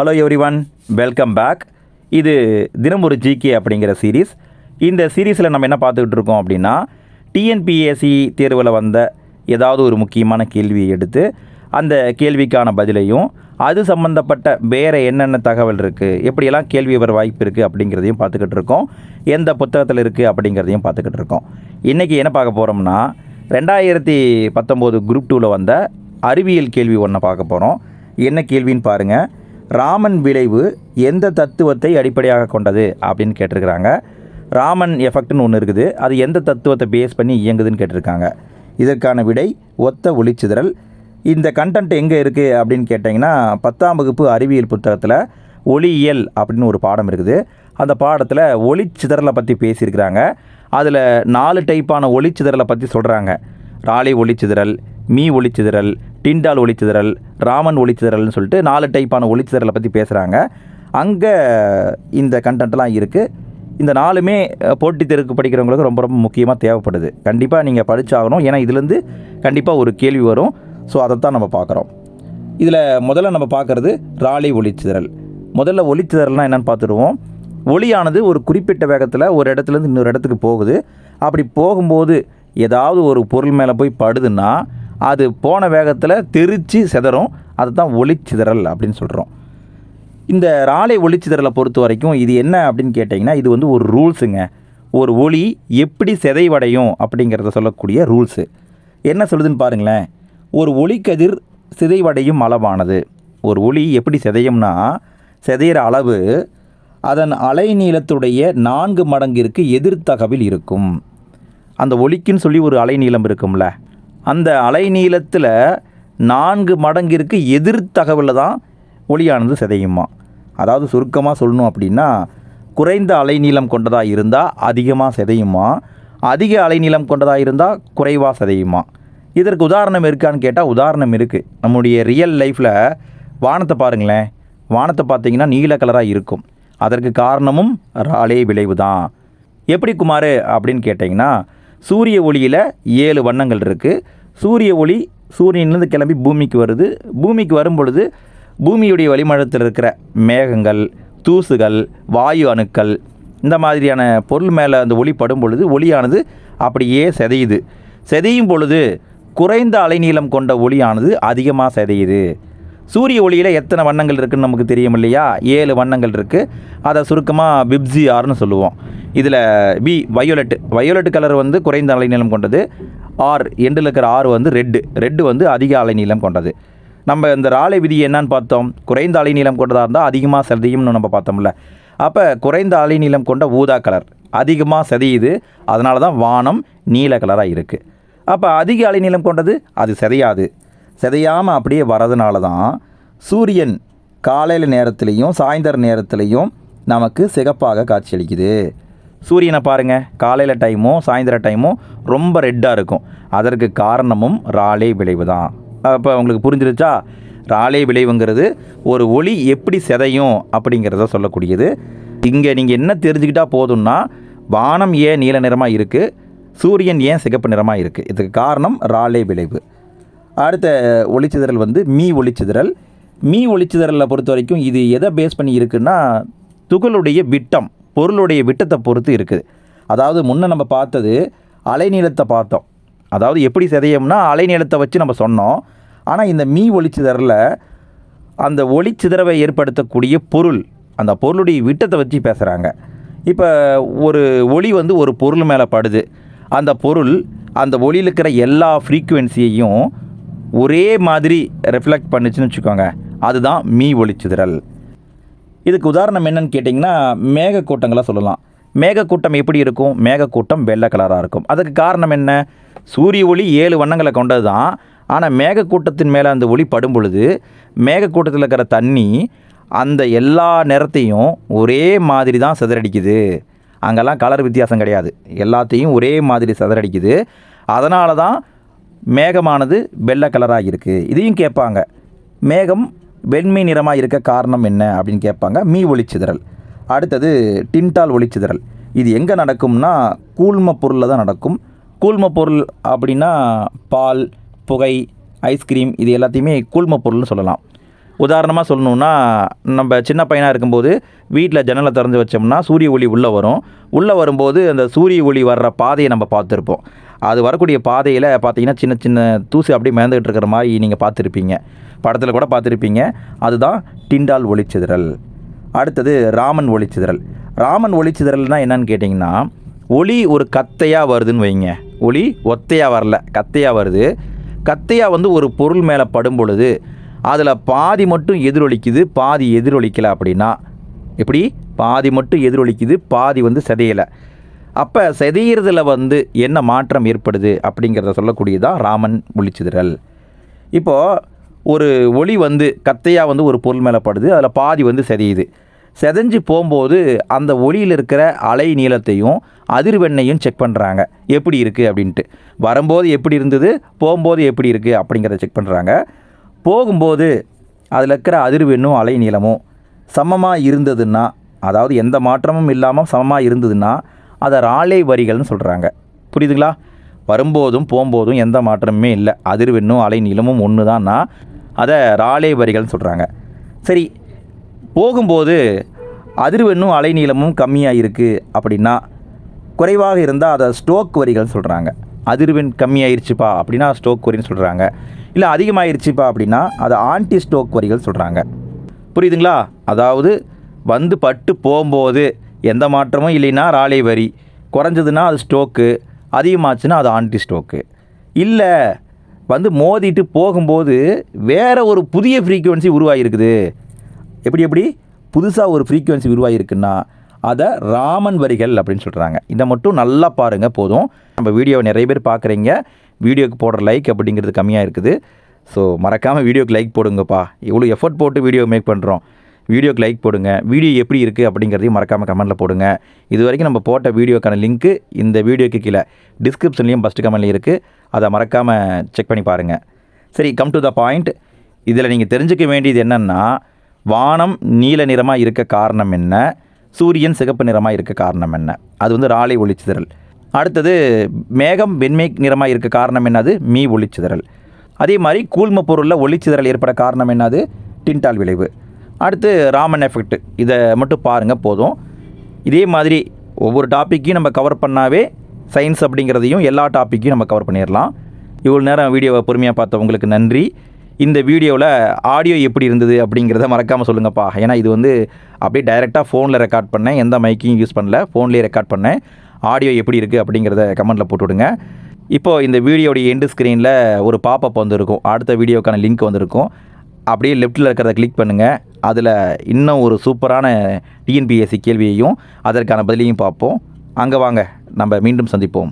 Hello everyone welcome back இது தினம் ஒரு ஜிகே அப்படிங்கிற சீரீஸ் இந்த சீரீஸில் நம்ம என்ன பார்த்துக்கிட்டு இருக்கோம் அப்படின்னா டிஎன்பிஎஸ்சி தேர்வில் வந்த ஏதாவது ஒரு முக்கியமான கேள்வியை எடுத்து அந்த கேள்விக்கான பதிலையும் அது சம்மந்தப்பட்ட வேறு என்னென்ன தகவல் இருக்குது எப்படியெல்லாம் கேள்வி வர வாய்ப்பு இருக்குது அப்படிங்கிறதையும் பார்த்துக்கிட்டு இருக்கோம். எந்த புத்தகத்தில் இருக்குது அப்படிங்கிறதையும் பார்த்துக்கிட்டு இருக்கோம். இன்றைக்கி என்ன பார்க்க போகிறோம்னா ரெண்டாயிரத்தி பத்தொம்போது குரூப் டூவில் வந்த அறிவியல் கேள்வி ஒன்றை பார்க்க போகிறோம் என்ன கேள்வின்னு பாருங்கள் ராமன் விளைவு எந்த தத்துவத்தை அடிப்படையாக கொண்டது அப்படின்னு கேட்டிருக்கிறாங்க. ராமன் எஃபெக்ட்னு ஒன்று இருக்குது. அது எந்த தத்துவத்தை பேஸ் பண்ணி இயங்குதுன்னு கேட்டிருக்காங்க. இதற்கான விடை ஒத்த ஒளிச்சிதறல். இந்த கண்டென்ட் எங்கே இருக்குது அப்படின்னு கேட்டிங்கன்னா பத்தாம் வகுப்பு அறிவியல் புத்தகத்தில் ஒளியியல் அப்படின்னு ஒரு பாடம் இருக்குது. அந்த பாடத்தில் ஒளிச்சிதறலை பற்றி பேசியிருக்கிறாங்க. அதில் நாலு டைப்பான ஒளிச்சிதறலை பற்றி சொல்கிறாங்க ராலி ஒளிச்சிதறல் மீ ஒளிச்சிதறல் டிண்டால் ஒளிச்சிதறல் ராமன் ஒளிச்சிதறல்னு சொல்லிட்டு நாலு டைப்பான ஒளிச்சிதறலை பற்றி பேசுகிறாங்க அங்கே இந்த கண்டென்ட்லாம் இருக்குது இந்த நாலுமே போட்டித் தேர்வுக்கு படிக்கிறவங்களுக்கு ரொம்ப ரொம்ப முக்கியமாக தேவைப்படுது. கண்டிப்பாக நீங்கள் படித்தாகணும் ஏன்னா இதுலேருந்து கண்டிப்பாக ஒரு கேள்வி வரும். ஸோ அதைத்தான் நம்ம பார்க்குறோம். இதில் முதல்ல நம்ம பார்க்குறது ராலி ஒளிச்சிதறல். முதல்ல ஒளிச்சிதறல்னால் என்னென்னு பார்த்துருவோம் ஒளியானது ஒரு குறிப்பிட்ட வேகத்தில் ஒரு இடத்துலேருந்து இன்னொரு இடத்துக்கு போகுது. அப்படி போகும்போது ஏதாவது ஒரு பொருள் மேலே போய் படுதுன்னா அது போன வேகத்தில் தெரிச்சு சிதறும். அதை தான் ஒளிச்சிதறல் அப்படின்னு சொல்கிறோம் இந்த ராலை ஒளிச்சிதறலை பொறுத்த வரைக்கும் இது என்ன அப்படின்னு கேட்டிங்கன்னா இது வந்து ஒரு ரூல்ஸுங்க. ஒரு ஒளி எப்படி சிதைவடையும் அப்படிங்கிறத சொல்லக்கூடிய ரூல்ஸு. என்ன சொல்லுதுன்னு பாருங்களேன். ஒரு ஒளிக்கதிர் சிதைவடையும் அளவானது. ஒரு ஒளி எப்படி சிதையும்னா சிதையிற அளவு அதன் அலைநீளத்துடைய நான்கு மடங்கிற்கு எதிர்த்தகவில் இருக்கும். அந்த ஒளிக்குன்னு சொல்லி ஒரு அலைநீளம் இருக்கும்ல. அந்த அலைநீளத்தில் நான்கு மடங்கிற்கு எதிர் தகவலில் தான் ஒளியானது சிதையுமா? அதாவது சுருக்கமாக சொல்லணும் அப்படின்னா குறைந்த அலைநீளம் கொண்டதாக இருந்தால் அதிகமாக சிதையுமா? அதிக அலைநீளம் கொண்டதாக இருந்தால் குறைவாக சிதையுமா? இதற்கு உதாரணம் இருக்கான்னு கேட்டால் உதாரணம் இருக்குது நம்முடைய ரியல் லைஃப்பில் வானத்தை பாருங்களேன். வானத்தை பார்த்தீங்கன்னா நீல கலராக இருக்கும். அதற்கு காரணமும் ராலே விளைவு தான் எப்படி குமார் அப்படின்னு கேட்டிங்கன்னா சூரிய ஒளியில் ஏழு வண்ணங்கள் இருக்குது சூரிய ஒளி சூரியன்லேருந்து கிளம்பி பூமிக்கு வருது. பூமிக்கு வரும் பொழுது பூமியுடைய வளிமண்டலத்தில் இருக்கிற மேகங்கள் தூசுகள் வாயு அணுக்கள் இந்த மாதிரியான பொருள் மேலே அந்த ஒளி படும் பொழுது ஒளியானது அப்படியே சிதையுது. சிதையும் பொழுது குறைந்த அலைநீளம் கொண்ட ஒளியானது அதிகமாக சிதையுது. சூரிய ஒளியில் எத்தனை வண்ணங்கள் இருக்குதுன்னு நமக்கு தெரியும் இல்லையா? ஏழு வண்ணங்கள் இருக்குது அதை சுருக்கமாக பிப்ஜி ஆர்னு சொல்லுவோம். இதில் பி வயோலெட் வயோலெட் கலர் வந்து குறைந்த அலைநீளம் கொண்டது. ஆர் எண்டில் இருக்கிற ஆர் வந்து ரெட்டு ரெட்டு வந்து அதிக அலைநீளம் கொண்டது. நம்ம இந்த ராலை விதி என்னன்னு பார்த்தோம். குறைந்த அலைநீளம் கொண்டதாக இருந்தால் அதிகமாக செதையும்னு நம்ம பார்த்தோம்ல. அப்போ குறைந்த அலைநீளம் கொண்ட ஊதா கலர் அதிகமாக சதியுது. அதனால தான் வானம் நீல கலராக இருக்குது அப்போ அதிக அலைநீளம் கொண்டது அது சிதையாது. சிதையாமல் அப்படியே வரதுனால தான் சூரியன் காலையில் நேரத்துலையும் சாயந்தர நேரத்துலையும் நமக்கு சிகப்பாக காட்சியளிக்குது. சூரியனை பாருங்கள் காலையில் டைமும் சாயந்தர டைமும் ரொம்ப ரெட்டாக இருக்கும். அதற்கு காரணமும் ராலே விளைவு தான் அப்போ உங்களுக்கு புரிஞ்சிருச்சா? ராலே விளைவுங்கிறது ஒரு ஒளி எப்படி சிதையும் அப்படிங்கிறத சொல்லக்கூடியது. இங்கே நீங்கள் என்ன தெரிஞ்சுக்கிட்டால் போதும்னா வானம் ஏன் நீல நிறமாக இருக்குது சூரியன் ஏன் சிகப்பு நிறமாக இருக்குது இதுக்கு காரணம் ராலே விளைவு. அடுத்த ஒளிச்சிதறல் வந்து மீ ஒளிச்சிதறல். மீ ஒளிச்சிதறலை பொறுத்த வரைக்கும் இது எதை பேஸ் பண்ணி இருக்குன்னா துகளுடைய விட்டம் பொருளுடைய விட்டத்தை பொறுத்து இருக்குது. அதாவது முன்ன நம்ம பார்த்தது அலைநீளத்தை பார்த்தோம். அதாவது எப்படி சிதையும்னா அலைநீளத்தை வச்சு நம்ம சொன்னோம். ஆனால் இந்த மீ ஒளிச்சிதறில் அந்த ஒளிச்சிதறவை ஏற்படுத்தக்கூடிய பொருள் அந்த பொருளுடைய விட்டத்தை வச்சு பேசுகிறாங்க இப்போ ஒரு ஒளி வந்து ஒரு பொருள் மேலே படுது. அந்த பொருள் அந்த ஒளியில் இருக்கிற எல்லா ஃப்ரீக்குவென்சியையும் ஒரே மாதிரி ரெஃப்ளெக்ட் பண்ணுச்சுன்னு வச்சுக்கோங்க. அதுதான் மீ ஒளிச்சிதறல் இதுக்கு உதாரணம் என்னன்னு கேட்டிங்கன்னா மேகக்கூட்டங்களை சொல்லலாம். மேகக்கூட்டம் எப்படி இருக்கும்? மேகக்கூட்டம் வெள்ளை கலராக இருக்கும். அதுக்கு காரணம் என்ன? சூரிய ஒளி ஏழு வண்ணங்களை கொண்டது தான் ஆனால் மேகக்கூட்டத்தின் மேலே அந்த ஒளி படும் பொழுது மேகக்கூட்டத்தில் இருக்கிற தண்ணி அந்த எல்லா நிறத்தையும் ஒரே மாதிரி தான் சிதறடிக்குது. அங்கெல்லாம் கலர் வித்தியாசம் கிடையாது. எல்லாத்தையும் ஒரே மாதிரி சிதறடிக்குது. அதனால தான் மேகமானது வெள்ளை கலராக இருக்குது இதையும் கேட்பாங்க. மேகம் வெண்மை நிறமாக இருக்க காரணம் என்ன அப்படின்னு கேட்பாங்க. மீ ஒளிச்சிதறல். அடுத்தது டின்டால் ஒளிச்சிதறல். இது எங்கே நடக்கும்னா கூழ்ம பொருளில் தான் நடக்கும். கூழ்ம பொருள் அப்படின்னா பால் புகை ஐஸ்கிரீம் இது எல்லாத்தையுமே கூழ்ம பொருள்னு சொல்லலாம். உதாரணமாக சொல்லணுன்னா நம்ம சின்ன பையனாக இருக்கும்போது வீட்டில் ஜன்னலை திறந்து வச்சோம்னா சூரிய ஒளி உள்ளே வரும். உள்ளே வரும்போது அந்த சூரிய ஒளி வர்ற பாதையை நம்ம பார்த்துருப்போம். அது வரக்கூடிய பாதையில் பார்த்தீங்கன்னா சின்ன சின்ன தூசி அப்படியே மிதந்துகிட்டு இருக்கிற மாதிரி நீங்கள் பார்த்துருப்பீங்க. படத்தில் கூட பார்த்துருப்பீங்க. அதுதான் டிண்டால் ஒளிச்சிதறல். அடுத்தது ராமன் ஒளிச்சிதறல். ராமன் ஒளிச்சிதறல்னால் என்னன்னு கேட்டிங்கன்னா ஒளி ஒரு கத்தையாக வருதுன்னு வைங்க. ஒளி ஒத்தையாக வரல கத்தையாக வருது. கத்தையாக வந்து ஒரு பொருள் மேலே படும் பொழுது அதில் பாதி மட்டும் எதிரொலிக்குது பாதி எதிரொலிக்கலை அப்படின்னா எப்படி? பாதி மட்டும் எதிரொலிக்குது பாதி வந்து சிதையலை. அப்போ செதையிறதுல வந்து என்ன மாற்றம் ஏற்படுது அப்படிங்கிறத சொல்லக்கூடியதான் ராமன் ஒளிச்சிதறல். இப்போது ஒரு ஒளி வந்து கத்தையாக வந்து ஒரு பொருள் மேலே படுது அதில் பாதி வந்து சிதையுது. செதஞ்சு போகும்போது அந்த ஒளியில் இருக்கிற அலை நீளத்தையும் அதிர்வெண்ணையும் செக் பண்ணுறாங்க எப்படி இருக்குது அப்படின்ட்டு. வரும்போது எப்படி இருந்தது போகும்போது எப்படி இருக்குது அப்படிங்கிறத செக் பண்ணுறாங்க போகும்போது அதில் இருக்கிற அதிர்வெண்ணும் அலை நீளமும் சமமாக இருந்ததுன்னா அதாவது எந்த மாற்றமும் இல்லாமல் சமமாக இருந்ததுன்னா அதை ராலே வரிகள்னு சொல்கிறாங்க புரியுதுங்களா? வரும்போதும் போகும்போதும் எந்த மாற்றமுமே இல்லை. அதிர்வெண்ணும் அலை நீளமும் ஒன்று தான்னா அதை ராலே வரிகள்னு சொல்கிறாங்க சரி போகும்போது அதிர்வெண்ணும் அலைநீளமும் கம்மியாக இருக்குது அப்படின்னா குறைவாக இருந்தால் அதை ஸ்டோக் வரிகள்னு சொல்கிறாங்க அதிர்வெண் கம்மியாயிருச்சுப்பா அப்படின்னா ஸ்டோக் வரின்னு சொல்கிறாங்க இல்லை அதிகமாகிருச்சுப்பா அப்படின்னா அதை ஆன்டி ஸ்டோக் வரிகள் சொல்கிறாங்க புரியுதுங்களா? அதாவது வந்து பட்டு போகும்போது எந்த மாற்றமும் இல்லைன்னா ராலை வரி. குறைஞ்சதுன்னா அது ஸ்டோக்கு. அதிகமாச்சுன்னா அது ஆன்டி ஸ்டோக்கு. இல்லை வந்து மோதிட்டு போகும்போது வேறு ஒரு புதிய ஃப்ரீக்குவென்சி உருவாகிருக்குது எப்படி எப்படி? புதுசாக ஒரு ஃப்ரீக்குவென்சி உருவாகிருக்குன்னா அதை ராமன் வரிகள் அப்படின்னு சொல்கிறாங்க இதை மட்டும் நல்லா பாருங்கள் போதும். நம்ம வீடியோவை நிறைய பேர் பார்க்குறீங்க. வீடியோக்கு போடுற லைக் அப்படிங்கிறது கம்மியாக இருக்குது. ஸோ மறக்காமல் வீடியோக்கு லைக் போடுங்கப்பா. இவ்வளோ எஃபர்ட் போட்டு வீடியோ மேக் பண்ணுறோம் வீடியோக்கு லைக் போடுங்க. வீடியோ எப்படி இருக்குது அப்படிங்கிறதையும் மறக்காமல் கமெண்ட்டில் போடுங்க. இது வரைக்கும் நம்ம போட்ட வீடியோக்கான லிங்க்கு இந்த வீடியோக்கு கீழே டிஸ்கிரிப்ஷன்லேயும் ஃபஸ்ட்டு கமெண்ட்லேயும் இருக்குது அதை மறக்காமல் செக் பண்ணி பாருங்கள் சரி கம் டு த பாயிண்ட் இதில் நீங்கள் தெரிஞ்சுக்க வேண்டியது என்னென்னா வானம் நீல நிறமாக இருக்க காரணம் என்ன? சூரியன் சிகப்பு நிறமாக இருக்க காரணம் என்ன? அது வந்து ராலை ஒளிச்சிதறல். அடுத்தது மேகம் வெண்மை நிறமாக இருக்க காரணம் என்னது? மீ ஒளிச்சிதறல். அதே மாதிரி கூழ்ம பொருளில் ஒளிச்சிதறல் ஏற்பட காரணம் என்னது? டின்டால் விளைவு. அடுத்து ராமன் எஃபெக்ட். இதை மட்டும் பாருங்கள் போதும். இதே மாதிரி ஒவ்வொரு டாப்பிக்கையும் நம்ம கவர் பண்ணாவே சயின்ஸ் அப்படிங்கிறதையும் எல்லா டாப்பிக்கையும் நம்ம கவர் பண்ணிடலாம். இவ்வளோ நேரம் வீடியோவை பொறுமையாக பார்த்தவங்களுக்கு நன்றி. இந்த வீடியோவில் ஆடியோ எப்படி இருந்தது அப்படிங்கிறத மறக்காமல் சொல்லுங்கப்பா. ஏன்னா இது வந்து அப்படியே டைரெக்டாக ஃபோனில் ரெக்கார்ட் பண்ணேன். எந்த மைக்கையும் யூஸ் பண்ணல. ஃபோன்லேயே ரெக்கார்ட் பண்ணேன். ஆடியோ எப்படி இருக்குது அப்படிங்கிறத கமெண்ட்டில் போட்டுவிடுங்க. இப்போது இந்த வீடியோடைய எண்டு ஸ்க்ரீனில் ஒரு பாப்பப் வந்திருக்கும். அடுத்த வீடியோக்கான லிங்க் வந்திருக்கும். அப்படியே லெஃப்ட்டில் இருக்கிறத கிளிக் பண்ணுங்கள் அதில் இன்னும் ஒரு சூப்பரான டிஎன்பிஎஸ்சி கேள்வியையும் அதற்கான பதிலையும் பார்ப்போம். அங்கே வாங்க நம்ம மீண்டும் சந்திப்போம்.